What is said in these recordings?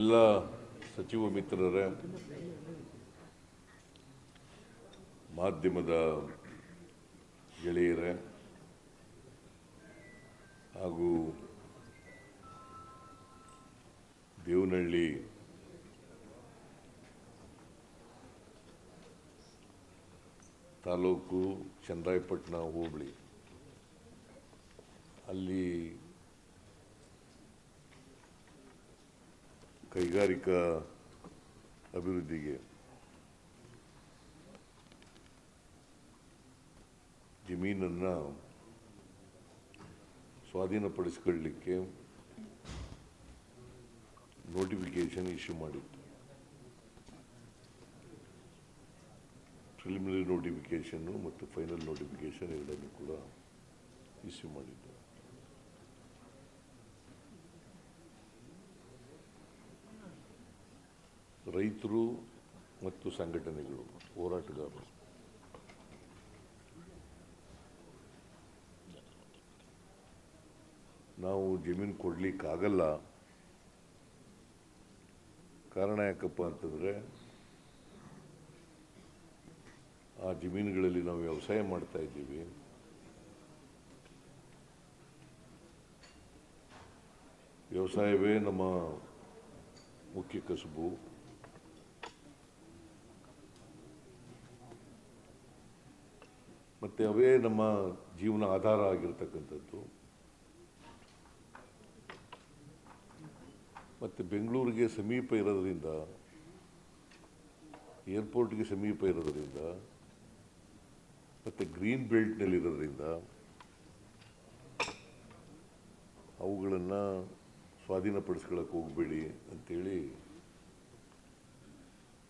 ಎಲ್ಲ ಸಚಿವ ಮಿತ್ರರೇ ಮಾಧ್ಯಮದ ಗೆಳೆಯರೇ ಹಾಗೂ ದೇವನಹಳ್ಳಿ ತಾಲೂಕು ಚನ್ನರಾಯಪಟ್ಟಣ ಹೋಬಳಿ. ಅಲ್ಲಿ ಕೈಗಾರಿಕಾ ಅಭಿವೃದ್ಧಿಗೆ ಜಮೀನನ್ನು ಸ್ವಾಧೀನಪಡಿಸಿಕೊಳ್ಳಲಿಕ್ಕೆ ನೋಟಿಫಿಕೇಶನ್ ಇಶ್ಯೂ ಮಾಡಿತ್ತು. ಪ್ರಿಲಿಮಿನರಿ ನೋಟಿಫಿಕೇಶನ್ನು ಮತ್ತು ಫೈನಲ್ ನೋಟಿಫಿಕೇಶನ್ ಎರಡನ್ನೂ ಕೂಡ ಇಶ್ಯೂ ಮಾಡಿದ್ದು. ರೈತರು ಮತ್ತು ಸಂಘಟನೆಗಳು, ಹೋರಾಟಗಾರರು. ನಾವು ಜಮೀನು ಕೊಡಲಿಕ್ಕಾಗಲ್ಲ. ಕಾರಣ ಯಾಕಪ್ಪ ಅಂತಂದರೆ, ಆ ಜಮೀನುಗಳಲ್ಲಿ ನಾವು ವ್ಯವಸಾಯ ಮಾಡ್ತಾ ಇದ್ದೀವಿ. ವ್ಯವಸಾಯವೇ ನಮ್ಮ ಮುಖ್ಯ ಕಸುಬು. ಮತ್ತು ಅವೇ ನಮ್ಮ ಜೀವನ ಆಧಾರ ಆಗಿರ್ತಕ್ಕಂಥದ್ದು. ಮತ್ತು ಬೆಂಗಳೂರಿಗೆ ಸಮೀಪ ಇರೋದರಿಂದ, ಏರ್ಪೋರ್ಟ್ಗೆ ಸಮೀಪ ಇರೋದರಿಂದ, ಮತ್ತು ಗ್ರೀನ್ ಬೆಲ್ಟ್ನಲ್ಲಿರೋದ್ರಿಂದ ಅವುಗಳನ್ನು ಸ್ವಾಧೀನಪಡಿಸ್ಕೊಳ್ಳೋಕೆ ಹೋಗಬೇಡಿ ಅಂಥೇಳಿ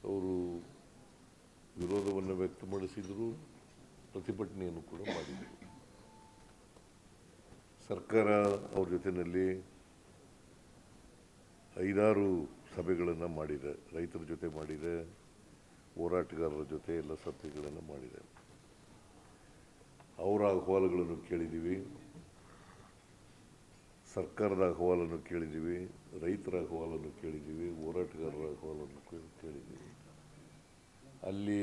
ಅವರು ವಿರೋಧವನ್ನು ವ್ಯಕ್ತಪಡಿಸಿದರು. ಪ್ರತಿಭಟನೆಯನ್ನು ಕೂಡ ಮಾಡಿದರು. ಸರ್ಕಾರ ಅವ್ರ ಜೊತೆಯಲ್ಲಿ ಐದಾರು ಸಭೆಗಳನ್ನು ಮಾಡಿದೆ. ರೈತರ ಜೊತೆ ಮಾಡಿದೆ, ಹೋರಾಟಗಾರರ ಜೊತೆ ಎಲ್ಲ ಸಭೆಗಳನ್ನು ಮಾಡಿದೆ. ಅವರ ಅಹವಾಲುಗಳನ್ನು ಕೇಳಿದ್ದೀವಿ ಸರ್ಕಾರದ ಅಹವಾಲನ್ನು ಕೇಳಿದ್ದೀವಿ ರೈತರ ಅಹವಾಲನ್ನು ಕೇಳಿದ್ದೀವಿ ಹೋರಾಟಗಾರರ ಅಹವಾಲನ್ನು ಕೇಳಿದ್ದೀವಿ ಅಲ್ಲಿ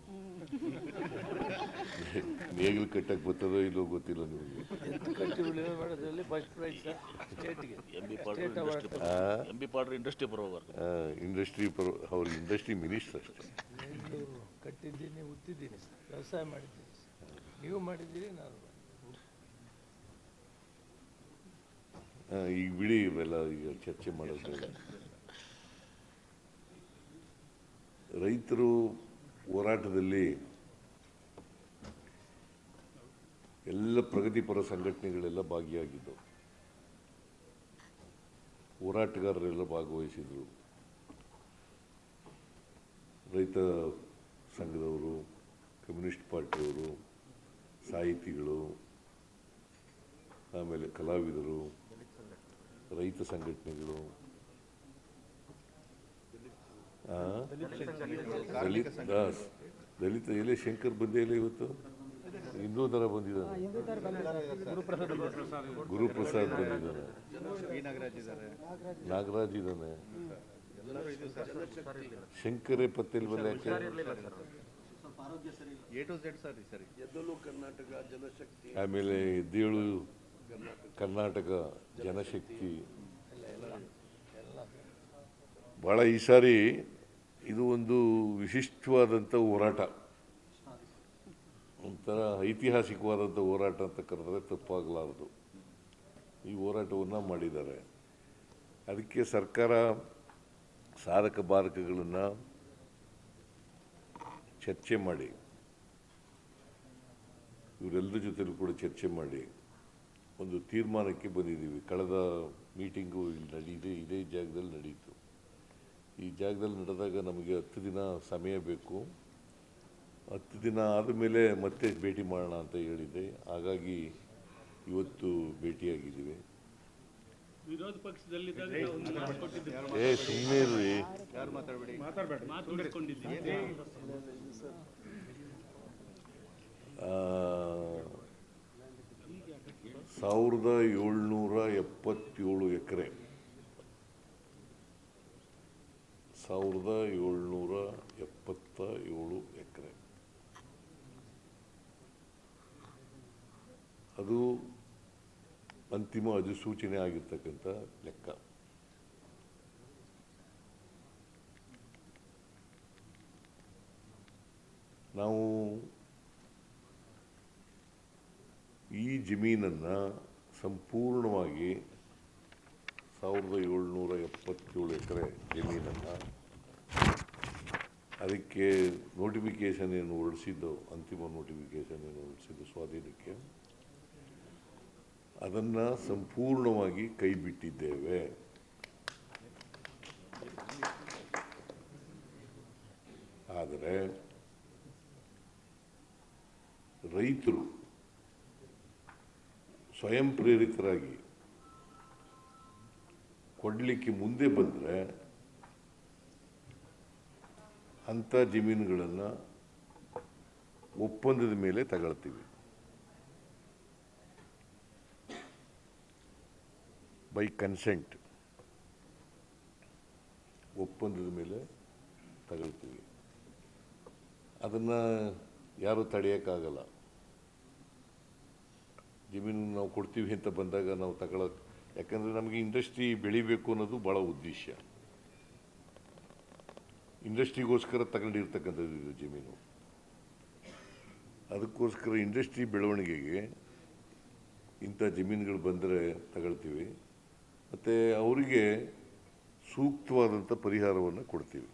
ನೇಗಿಲು ಕಟ್ಟಕ್ಕೆ ಬರ್ತದೋ ಇಲ್ಲೋ ಗೊತ್ತಿಲ್ಲ ನಿಮಗೆ. ಎತ್ತು ಕಟ್ಟಿ ಉಳುಮೆ ಮಾಡೋದ್ರಲ್ಲಿ first prize ಸ್ಟೇಟ್ಗೆ M B Patil industry M B Patil industry ಬರೋವರ್ಗ industry ಪರ ಅವ್ರ ಇಂಡಸ್ಟ್ರಿ ಮಿನಿಸ್ಟರ್ ಅಷ್ಟೇ. ಕಟ್ಟಿದ್ದೀನಿ ಉತ್ತಿದ್ದೀನಿ ಸರ್. ವ್ಯವಸಾಯ ಮಾಡಿದ್ದೀನಿ ಸರ್. ನೀವು ಮಾಡಿದ್ದೀರಿ ನಾನು ಆ, ಈಗ ಬಿಡಿ ಇವೆಲ್ಲ ಈಗ ಚರ್ಚೆ ಮಾಡೋದು. ರೈತರು ಹೋರಾಟದಲ್ಲಿ ಎಲ್ಲ ಪ್ರಗತಿಪರ ಸಂಘಟನೆಗಳೆಲ್ಲ ಭಾಗಿಯಾಗಿದ್ದವು ಹೋರಾಟಗಾರರೆಲ್ಲ ಭಾಗವಹಿಸಿದರು ರೈತ ಸಂಘದವರು, ಕಮ್ಯುನಿಸ್ಟ್ ಪಾರ್ಟಿಯವರು, ಸಾಹಿತಿಗಳು, ಆಮೇಲೆ ಕಲಾವಿದರು, ರೈತ ಸಂಘಟನೆಗಳು? ದಲಿತ ದಾಸ್. ದಲಿತ ಎಲೆ ಶಂಕರ್ ಬಂದೇ ಇಲ್ಲ ಇವತ್ತು? ಹಿಂದೂ ದರ ಬಂದಿದ್ದಾನೆ. ಗುರುಪ್ರಸಾದ್ ಬಂದಿದ್ದಾನೆ. ನಾಗರಾಜ್ ಇದ್ದಾನೆ. ಶಂಕರೇ ಪತ್ತೇಲ್ವಲ್ಲ ಬಂದ ಎ ಟು ಝೆಡ್ ಸರ್. ಸರಿ ಆಮೇಲೆ ಎದ್ದೇಳು ಕರ್ನಾಟಕ ಜನಶಕ್ತಿ. ಭಾಳ ಈ ಸಾರಿ ಇದು ಒಂದು ವಿಶಿಷ್ಟವಾದಂಥ ಹೋರಾಟ. ಒಂಥರ ಐತಿಹಾಸಿಕವಾದಂಥ ಹೋರಾಟ ಅಂತ ಕರೆದ್ರೆ ತಪ್ಪಾಗಲಾರದು. ಈ ಹೋರಾಟವನ್ನು ಮಾಡಿದ್ದಾರೆ. ಅದಕ್ಕೆ ಸರ್ಕಾರ ಸಾಧಕ ಬಾಧಕಗಳನ್ನು ಚರ್ಚೆ ಮಾಡಿ, ಇವರೆಲ್ಲರ ಜೊತೆಲೂ ಕೂಡ ಚರ್ಚೆ ಮಾಡಿ, ಒಂದು ತೀರ್ಮಾನಕ್ಕೆ ಬಂದಿದ್ದೀವಿ. ಕಳೆದ ಮೀಟಿಂಗು ಇಲ್ಲಿ ನಡೀದೆ, ಇದೇ ಜಾಗದಲ್ಲಿ ನಡೀತು. ಈ ಜಾಗದಲ್ಲಿ ನಡೆದಾಗ ನಮಗೆ ಹತ್ತು ದಿನ ಸಮಯ ಬೇಕು. ಹತ್ತು ದಿನ ಆದಮೇಲೆ ಮತ್ತೆ ಭೇಟಿ ಮಾಡೋಣ ಅಂತ ಹೇಳಿದ್ದೆ. ಹಾಗಾಗಿ ಇವತ್ತು ಭೇಟಿಯಾಗಿದ್ದೀವಿ. ವಿರೋಧ ಕೊಟ್ಟಿದ್ದೀವಿ. ಏ ಸುಮ್ಮನೆ ಇರ್ರಿ. ಸಾವಿರದ ಏಳ್ನೂರ ಎಪ್ಪತ್ತೇಳು ಎಕರೆ. ಸಾವಿರದ ಏಳ್ನೂರ ಎಪ್ಪತ್ತ ಏಳು ಎಕರೆ. ಅದು ಅಂತಿಮ ಅಧಿಸೂಚನೆ ಆಗಿರ್ತಕ್ಕಂಥ ಲೆಕ್ಕ. ನಾವು ಈ ಜಮೀನನ್ನು ಸಂಪೂರ್ಣವಾಗಿ ಸಾವಿರದ ಏಳ್ನೂರ ಎಪ್ಪತ್ತೇಳು ಎಕರೆ ಜಮೀನನ್ನು ಅದಕ್ಕೆ ನೋಟಿಫಿಕೇಶನ್ ಏನು ಹೊರಡಿಸಿದ್ದು ಅಂತಿಮ ನೋಟಿಫಿಕೇಶನ್ ಏನು ಹೊರಡಿಸಿದ್ದು ಸ್ವಾಧೀನಕ್ಕೆ. ಅದನ್ನು ಸಂಪೂರ್ಣವಾಗಿ ಕೈ ಬಿಟ್ಟಿದ್ದೇವೆ ಆದರೆ ರೈತರು ಸ್ವಯಂ ಪ್ರೇರಿತರಾಗಿ ಕೊಡಲಿಕ್ಕೆ ಮುಂದೆ ಬಂದರೆ ಅಂಥ ಜಮೀನುಗಳನ್ನು ಒಪ್ಪಂದದ ಮೇಲೆ ತಗೊಳ್ತೀವಿ. ಬೈ ಕನ್ಸೆಂಟ್ ಒಪ್ಪಂದದ ಮೇಲೆ ತಗೊಳ್ತೀವಿ. ಅದನ್ನು ಯಾರೂ ತಡೆಯೋಕ್ಕಾಗಲ್ಲ. ಜಮೀನು ನಾವು ಕೊಡ್ತೀವಿ ಅಂತ ಬಂದಾಗ ನಾವು ತಗೊಳಕ್ಕೆ ಯಾಕಂದರೆ ನಮಗೆ ಇಂಡಸ್ಟ್ರಿ ಬೆಳಿಬೇಕು ಅನ್ನೋದು ಭಾಳ ಉದ್ದೇಶ. ಇಂಡಸ್ಟ್ರಿಗೋಸ್ಕರ ತಗೊಂಡಿರ್ತಕ್ಕಂಥದ್ದು ಇದು ಜಮೀನು. ಅದಕ್ಕೋಸ್ಕರ ಇಂಡಸ್ಟ್ರಿ ಬೆಳವಣಿಗೆಗೆ ಇಂಥ ಜಮೀನುಗಳು ಬಂದರೆ ತಗೊಳ್ತೀವಿ. ಮತ್ತು ಅವರಿಗೆ ಸೂಕ್ತವಾದಂಥ ಪರಿಹಾರವನ್ನು ಕೊಡ್ತೀವಿ.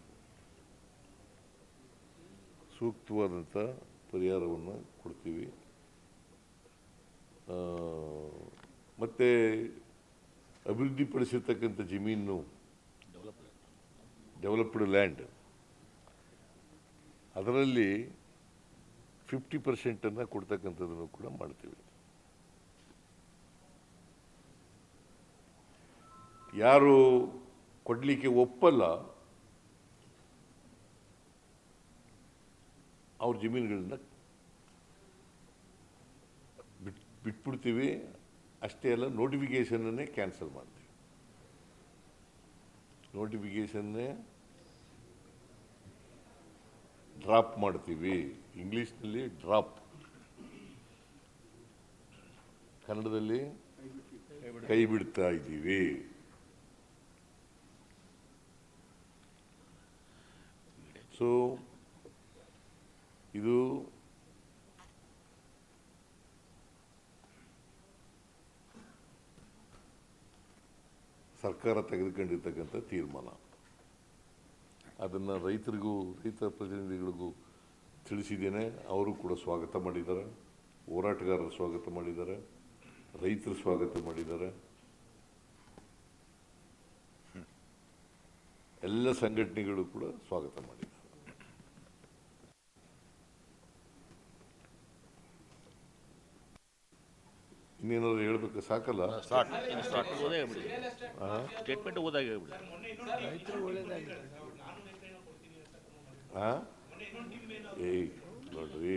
ಸೂಕ್ತವಾದಂಥ ಪರಿಹಾರವನ್ನು ಕೊಡ್ತೀವಿ. ಮತ್ತು ಅಭಿವೃದ್ಧಿಪಡಿಸಿರ್ತಕ್ಕಂಥ ಜಮೀನು ಡೆವಲಪ್ಡ್ ಲ್ಯಾಂಡ್ ಅದರಲ್ಲಿ ಫಿಫ್ಟಿ ಪರ್ಸೆಂಟನ್ನು ಕೊಡ್ತಕ್ಕಂಥದ್ದನ್ನು ಕೂಡ ಮಾಡ್ತೀವಿ. ಯಾರು ಕೊಡಲಿಕ್ಕೆ ಒಪ್ಪಲ್ಲ, ಅವ್ರ ಜಮೀನುಗಳನ್ನ ಬಿಟ್, ಬಿಟ್ಬಿಡ್ತೀವಿ. ಅಷ್ಟೇ ಅಲ್ಲ ನೋಟಿಫಿಕೇಷನನ್ನೇ ಕ್ಯಾನ್ಸಲ್ ಮಾಡ್ತೀವಿ. ನೋಟಿಫಿಕೇಷನ್ನೇ ಡ್ರಾಪ್ ಮಾಡ್ತೀವಿ. ಇಂಗ್ಲೀಷ್ನಲ್ಲಿ ಡ್ರಾಪ್. ಕನ್ನಡದಲ್ಲಿ ಕೈ ಬಿಡ್ತಾ ಇದ್ದೀವಿ. ಸೊ ಇದು ಸರ್ಕಾರ ತೆಗೆದುಕೊಂಡಿರ್ತಕ್ಕಂಥ ತೀರ್ಮಾನ. ಅದನ್ನು ರೈತರಿಗೂ ರೈತ ಪ್ರತಿನಿಧಿಗಳಿಗೂ ತಿಳಿಸಿದ್ದೇನೆ. ಅವರು ಕೂಡ ಸ್ವಾಗತ ಮಾಡಿದ್ದಾರೆ. ಹೋರಾಟಗಾರರು ಸ್ವಾಗತ ಮಾಡಿದ್ದಾರೆ. ರೈತರು ಸ್ವಾಗತ ಮಾಡಿದ್ದಾರೆ. ಎಲ್ಲ ಸಂಘಟನೆಗಳು ಕೂಡ ಸ್ವಾಗತ ಮಾಡಿದ್ದಾರೆ. ಇನ್ನೇನಾದ್ರು ಹೇಳ್ಬೇಕು? ಸಾಕಲ್ಲ? ಸ್ಟೇಟ್ಮೆಂಟ್ ಓದಾಗ ಹೇಳ್ಬಿಡಿ ರೈತರು ಒಳ್ಳೇದಾಗಿದೆ ಆ? ಏಯ್ ನೋಡ್ರಿ.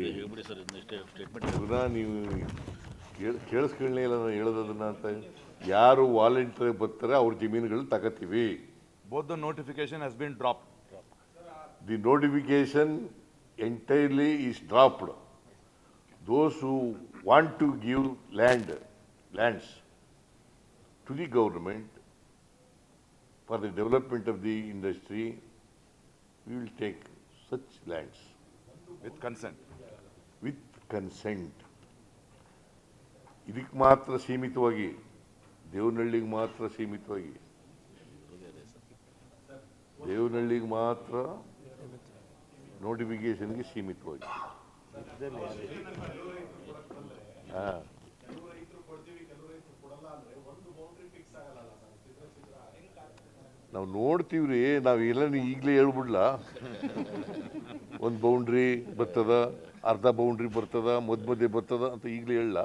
ಪುನಃ ನೀವು ಕೇಳ್- ಕೇಳಿಸ್ಕೊಳ್ಳೇ ಇಲ್ಲ ನಾನು ಹೇಳೋದನ್ನ ಅಂತ. ಯಾರು ವಾಲಂಟಿಯರ್ ಬರ್ತಾರೆ ಅವ್ರ ಜಮೀನುಗಳು ತಗೋತೀವಿ. Both the notification has been dropped. The notification entirely is dropped those who want to give land lands to the government for the development of the industry will take such lands With consent. With consent ಇದಕ್ಕೆ ಮಾತ್ರ ಸೀಮಿತವಾಗಿ ದೇವನಹಳ್ಳಿಗೆ ಮಾತ್ರ ಸೀಮಿತವಾಗಿ. ದೇವನಹಳ್ಳಿಗೆ ಮಾತ್ರ ನೋಟಿಫಿಕೇಶನ್ಗೆ ಸೀಮಿತವಾಗಿ. ಹಾ. ನಾವು ನೋಡ್ತೀವ್ರಿ ನಾವು ಎಲ್ಲ ಈಗಲೇ ಹೇಳ್ಬಿಡ್ಲ. ಒಂದು ಬೌಂಡ್ರಿ ಬರ್ತದ ಅರ್ಧ ಬೌಂಡ್ರಿ ಬರ್ತದ ಮಧ್ಯ ಮಧ್ಯೆ ಬರ್ತದ ಅಂತ ಈಗಲೇ ಹೇಳಲ್ಲ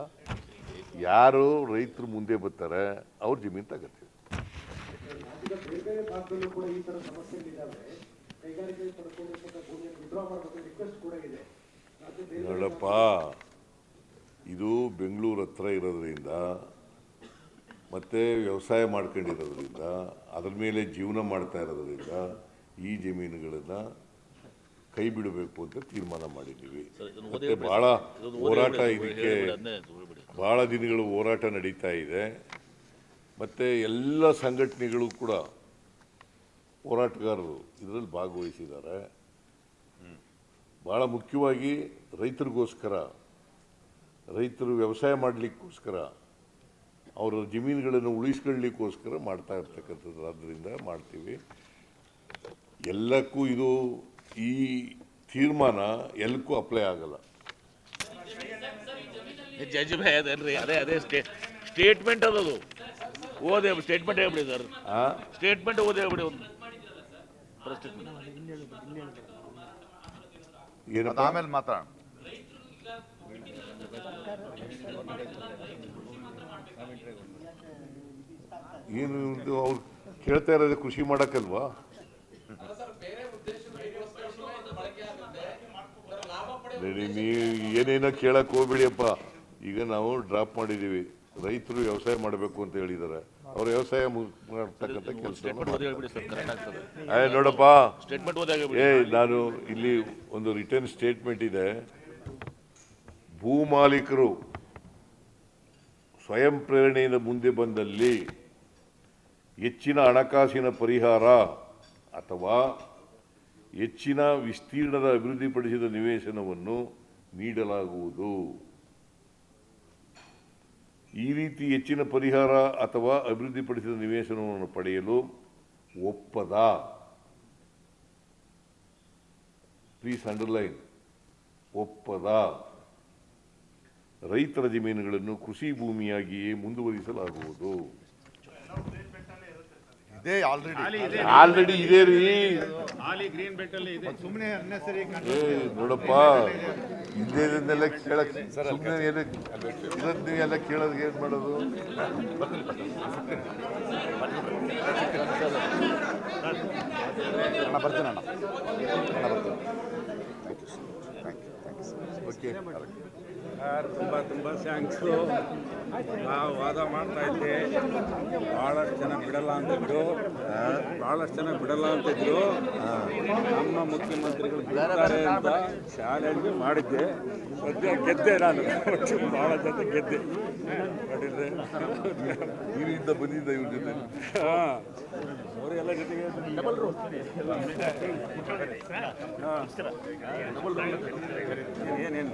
ಯಾರು ರೈತರು ಮುಂದೆ ಬರ್ತಾರೆ ಅವ್ರ ಜಮೀನು ತಗತ್ತೆ ನೋಡಪ್ಪ ಇದು ಬೆಂಗಳೂರು ಹತ್ರ ಇರೋದ್ರಿಂದ ಮತ್ತೆ ವ್ಯವಸಾಯ ಮಾಡ್ಕೊಂಡಿರೋದ್ರಿಂದ ಅದ್ರ ಮೇಲೆ ಜೀವನ ಮಾಡ್ತಾ ಇರೋದ್ರಿಂದ ಈ ಜಮೀನುಗಳನ್ನು ಕೈ ಬಿಡಬೇಕು ಅಂತ ತೀರ್ಮಾನ ಮಾಡಿದ್ದೀವಿ. ಮತ್ತೆ ಭಾಳ ಹೋರಾಟ ಇದಕ್ಕೆ ಭಾಳ ದಿನಗಳು ಹೋರಾಟ ನಡೀತಾ ಇದೆ. ಮತ್ತು ಎಲ್ಲ ಸಂಘಟನೆಗಳು ಕೂಡ ಹೋರಾಟಗಾರರು ಇದರಲ್ಲಿ ಭಾಗವಹಿಸಿದ್ದಾರೆ. ಭಾಳ ಮುಖ್ಯವಾಗಿ ರೈತರಿಗೋಸ್ಕರ ರೈತರು ವ್ಯವಸಾಯ ಮಾಡಲಿಕ್ಕೋಸ್ಕರ ಅವರ ಜಮೀನುಗಳನ್ನು ಉಳಿಸ್ಕೊಳ್ಳಿಕ್ಕೋಸ್ಕರ ಮಾಡ್ತಾ ಇರ್ತಕ್ಕಂಥದ್ದು. ಆದ್ದರಿಂದ ಮಾಡ್ತೀವಿ. ಎಲ್ಲಕ್ಕೂ ಇದು ಈ ತೀರ್ಮಾನ ಎಲ್ಲಕ್ಕೂ ಅಪ್ಲೈ ಆಗಲ್ಲ. ಜಜ್ ಭಯ ಅದೇನ್ರಿ? ಅದೇ ಅದೇ ಸ್ಟೇ ಸ್ಟೇಟ್ಮೆಂಟ್ ಅದದು. ಓದೇ ಸ್ಟೇಟ್ಮೆಂಟ್ ಹೇಳ್ಬಿಡಿ ಸರ್? ಸ್ಟೇಟ್ಮೆಂಟ್ ಓದೇ ಹೇಳ್ಬಿಡಿ ಒಂದು. ಅದು ಏನಪ್ಪ? ಆಮೇಲೆ ಮಾತಾಡೋಣ. ಏನು ಇದು ಅವ್ರು ಕೇಳ್ತಾ ಇರೋದು ಕೃಷಿ ಮಾಡೋಕ್ಕಲ್ವಾ? ನೀವು ಏನೇನೋ ಕೇಳಕ್ ಹೋಗ್ಬಿಡಿಯಪ್ಪ. ಈಗ ನಾವು ಡ್ರಾಪ್ ಮಾಡಿದೀವಿ ರೈತರು ವ್ಯವಸಾಯ ಮಾಡಬೇಕು ಅಂತ ಹೇಳಿದ್ದಾರೆ ಅವ್ರು ವ್ಯವಸಾಯ ಮಾಡ್ತಕ್ಕಂಥ ಕೆಲಸ ನೋಡಪ್ಪ. ಏ ನಾನು ಇಲ್ಲಿ ಒಂದು ರಿಟರ್ನ್ ಸ್ಟೇಟ್ಮೆಂಟ್ ಇದೆ. ಭೂಮಾಲೀಕರು ಸ್ವಯಂ ಪ್ರೇರಣೆಯಿಂದ ಮುಂದೆ ಬಂದಲ್ಲಿ ಹೆಚ್ಚಿನ ಹಣಕಾಸಿನ ಪರಿಹಾರ ಅಥವಾ ಹೆಚ್ಚಿನ ವಿಸ್ತೀರ್ಣದ ಅಭಿವೃದ್ಧಿಪಡಿಸಿದ ನಿವೇಶನವನ್ನು ನೀಡಲಾಗುವುದು. ಈ ರೀತಿ ಹೆಚ್ಚಿನ ಪರಿಹಾರ ಅಥವಾ ಅಭಿವೃದ್ಧಿಪಡಿಸಿದ ನಿವೇಶನವನ್ನು ಪಡೆಯಲು ಒಪ್ಪದ. ಪ್ಲೀಸ್ ಅಂಡರ್ಲೈನ್ ಒಪ್ಪದ. ರೈತರ ಜಮೀನುಗಳನ್ನು ಕೃಷಿ ಭೂಮಿಯಾಗಿಯೇ ಮುಂದುವರಿಸಲಾಗುವುದು. ಇದೇ ಆಲ್ರೆಡಿ ಆಲ್ರೆಡಿ ಇದೆ. ರೀ. ಹಾಲಿ ಗ್ರೀನ್ ಬೆಲ್ಟ್ ಅಲ್ಲಿ ಇದೆ. ಸುಮ್ಮನೆ ನೋಡಪ್ಪ. ಇದೇನೆಲ್ಲ ಕೇಳಕ್ ಸುಮ್ಮನೆ ಏನಕ್ಕೆ ಇದನ್ನ ಎಲ್ಲ ಕೇಳೋದು ಏನು ಮಾಡೋದು? ಅಣ್ಣ ಬರ್ತೀನಿ ಅಣ್ಣ. ಅಣ್ಣ ಬರ್ತೀನಿ. ಓಕೆ ಸರ್ ತುಂಬ ತುಂಬ ಥ್ಯಾಂಕ್ಸು ನಾವು ವಾದ ಮಾಡ್ತಾ ಇದ್ದೆ. ಭಾಳಷ್ಟು ಜನ ಬಿಡಲ್ಲ ಅಂತಿದ್ರು ಭಾಳಷ್ಟು ಜನ ಬಿಡಲ್ಲ ಅಂತಿದ್ರು ನಮ್ಮ ಮುಖ್ಯಮಂತ್ರಿಗಳು ಬಿಡ್ತಾರೆ ಅಂತ ಚಾಲೆಂಜ್ ಮಾಡಿದ್ದೆ. ಸದ್ಯ ಗೆದ್ದೆ ನಾನು. ಭಾಳ ಜನ ಗೆದ್ದೆ. ಮಾಡಿದ್ರೆ ನೀರಿಂದ ಬಂದಿದ್ದ ಇವ್ರ ಜೊತೆ. ಹಾಂ. ಅವರೆಲ್ಲ ಜೊತೆಗೆ ಹಾಂ. ಏನೇನು?